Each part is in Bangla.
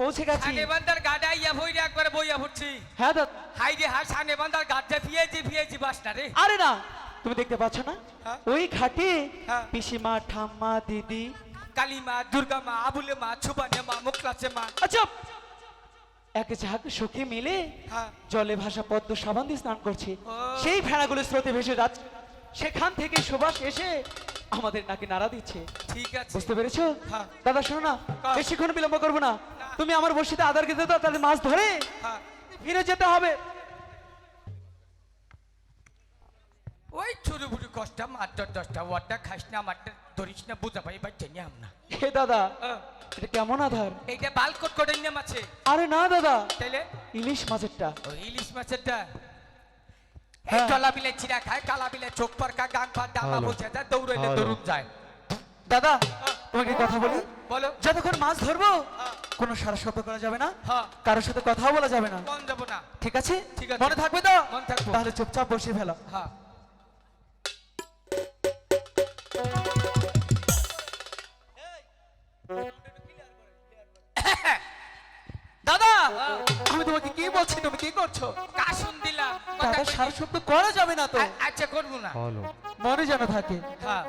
পৌঁছে গেছি। সানে বান্দার গাডা ইয়া ভইরা একবারে বইয়া ফুটছি। হ্যাঁ দাদা হাই রে হাই সানে বান্দার গাডটা ফিয়েছি ফিয়েছি বাস না রে। আরে না তুমি দেখতে পাচ্ছ না? হ্যাঁ। ওই ঘাটে হ্যাঁ। পিসিমা ঠাম্মা দিদি। কালী মা দুর্গা মা আবুলে মা ছুবানে মা মুখলাচে মা। আচ্ছা এক ঝাঁক সখী মিলে হ্যাঁ। জলে ভাসা পদ্ম সাবান দিয়ে স্নান করছে। সেই ভেড়াগুলো স্রোতে ভেসে যাচ্ছে। সেখান থেকে সুবাস এসে আমাদের নাকি নাড়া দিচ্ছে। ঠিক আছে। বুঝতে পেরেছ? হ্যাঁ। দাদা শোনো না। বেশিক্ষণ বিলম্ব করব না। তুমি আমার বসিতে আদার খেতে দাও তাহলে মাছ ধরে হ্যাঁ। ফিরে যেতে হবে। ওই ছুরু বুড়ি কষ্ট মাত্র দশটা ওয়ারটা খাস না মারটা ধরিস না বুঝা পাই বা চেনে না। হে দাদা এটা কেমন আধার? এইটা বাল কোট করে নাম আছে। আরে না দাদা। তাইলে? ইলিশ মাছেরটা। ইলিশ মাছেরটা। হ্যাঁ। বিলে চিরা খায় কালা বিলে চোখ পরকা গান পা ডামা ভালো। বসে যায় দৌড়াইলে। দৌড়ুন যায় দাদা তোমাকে কথা বলি বলো যতক্ষণ মাছ ধরবো হ্যাঁ। কোনো সারা শব্দ করা যাবে না হ্যাঁ কারোর সাথে কথাও বলা যাবে না যাব না ঠিক আছে ঠিক আছে। মনে থাকবে তো মনে থাকব। তাহলে চুপচাপ বসে ফেলো হ্যাঁ আমি তোমাকে কি বলছি? তুমি কি করছ? কাশুন দিলাম। কথা দাদা সারা শব্দ করা যাবে না তো। আচ্ছা করব না। হলো মনে যেন থাকে। হ্যাঁ।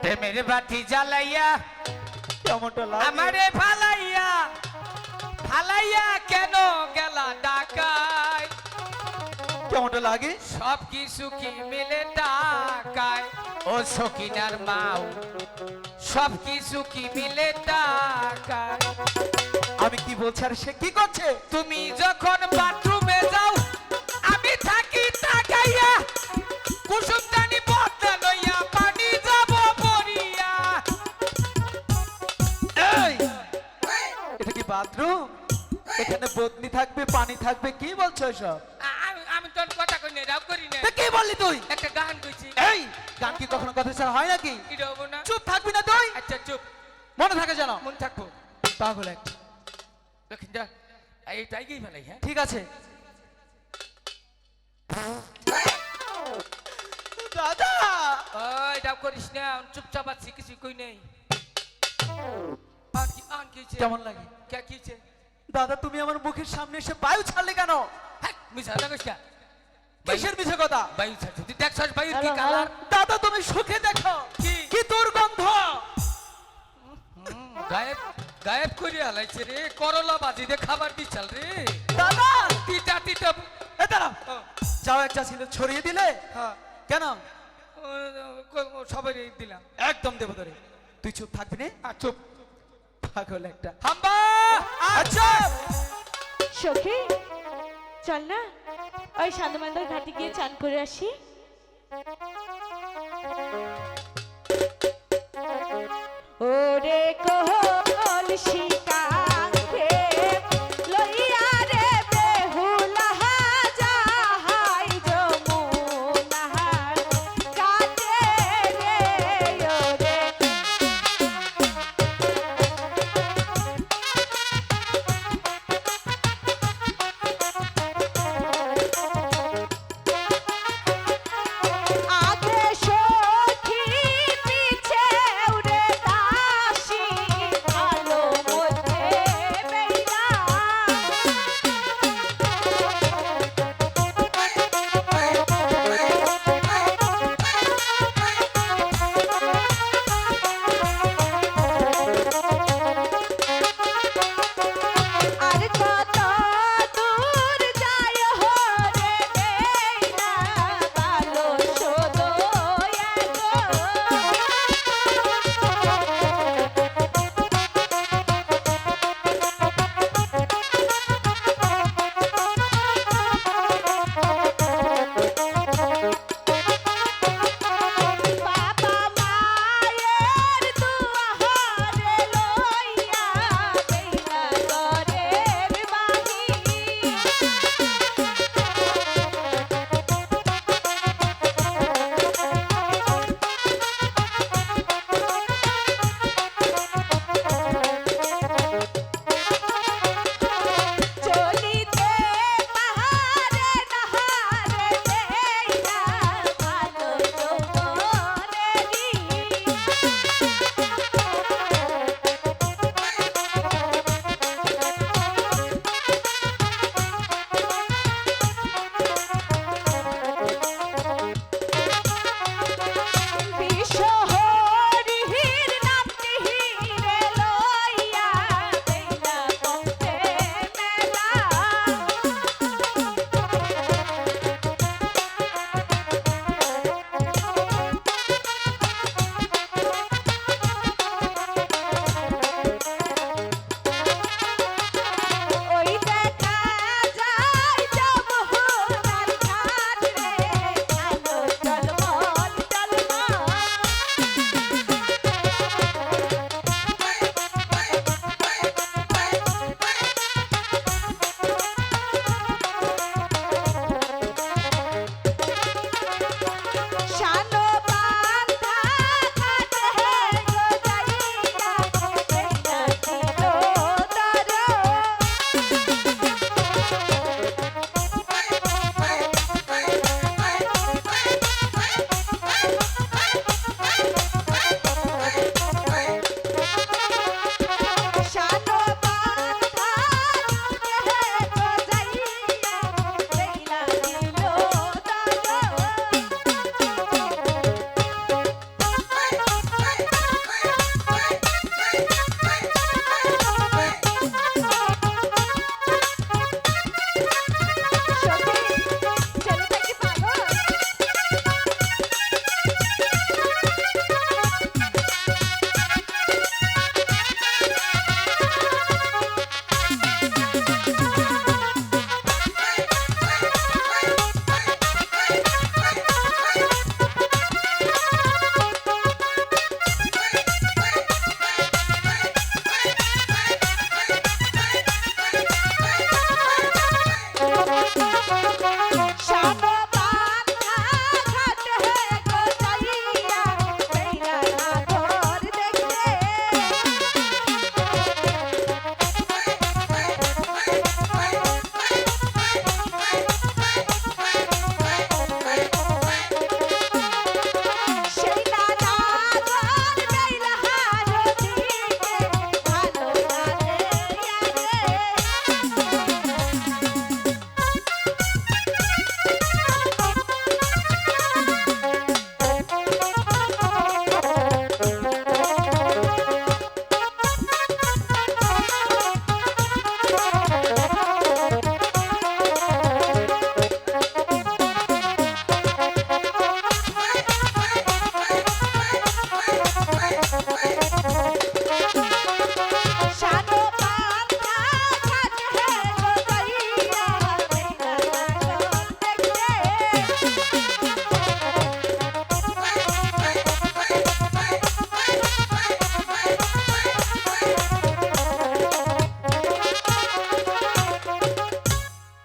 প্রেমের বাতি জ্বালাইয়া কেমনটা লাগে? আমারে ফালাইয়া ফালাইয়া কেন গেলা ডাকায় কেমনটা লাগে? সব কিছু কি মিলে টাকায় ও সকিনার মাও সব কিছু কি মিলে টাকায় আমি কি বলছি? আর সে কি করছে? তুমি যখন বাথরুমে যাও আমি থাকি তাকাইয়া কুসুমদানি বদলা লইয়া পানি যাব পড়িয়া। এই! এটা কি বাথরুম? এখানে বদনি থাকবে পানি থাকবে কি বলছো সব আমি তোর কথা কই না রাও করি না কি বললি তুই? একটা গান কইছি। এই! গান কি কখনো কথা ছাড়া হয় নাকি? কি চুপ থাকবি না তুই। আচ্ছা চুপ। মনে থাকে জানো মন থাকব। পাগল একটা দেখেন যা এইটাই গিয়ে ফেলাই হ্যাঁ? ঠিক আছে। দাদা! ওই ডাব করিস না চুপচাপ আছি কিছু কই নেই। আর কি আর কি? কেমন লাগে? কে কি হইছে? দাদা তুমি আমার মুখের সামনে এসে বায়ু ছাড়লে কেন? হ্যাঁ মিছা না। কিসের মিছে কথা? বায়ু তুই দেখছস বায়ুর কি কালার? দাদা তুমি সুখে দেখো। কি? কি দুর্গন্ধ? গায়েব গায়েব করে আলাইছে রে করলা বাজি দে খাবার দিছাল রে। দাদা! তিতা তিতা এ দাঁড়া যাও একটা ছিল ছড়িয়ে দিলে? হ্যাঁ। কেন? সবাই দিলাম। একদম দেব ধরে তুই চুপ থাকবি না। আর চুপ। পাগল একটা। হাম্বা! আচ্ছা! সখী চল না। ওই সান্দমান্দার ঘাটে গিয়ে চান করে আসি। ওরে কলসি